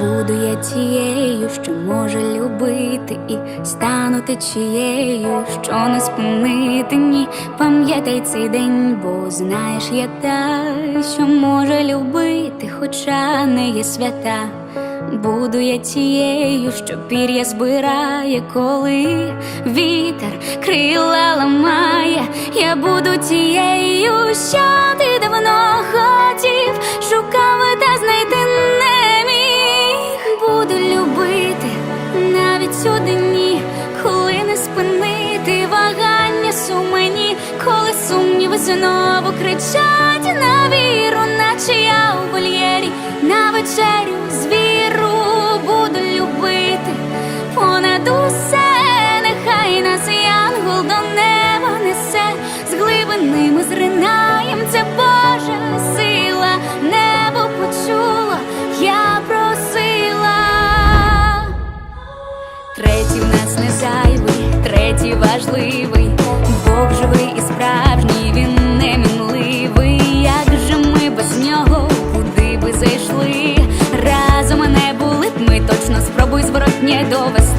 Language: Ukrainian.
Буду я тією, що може любити, і стану течією, що не спинити ні. Пам'ятай цей день, бо знаєш, я та, що може любити, хоча не є свята. Буду я тією, що пір'я збирає, коли вітер крила ламає. Я буду тією, що ти давно вагання сумені, коли сумніви знову кричать на віру, наче я у вольєрі. На вечерю звіру буду любити. Понад усе, нехай нас янгол до неба несе, з глибини ми зринаєм, це Божа сила, небо почуло, я просила. Третій в нас не зайвий, третій важливий, живий і справжній, він не мінливий. Як же ми без нього, куди би зайшли? Разом не були б ми точно спробуй зворотнє довести.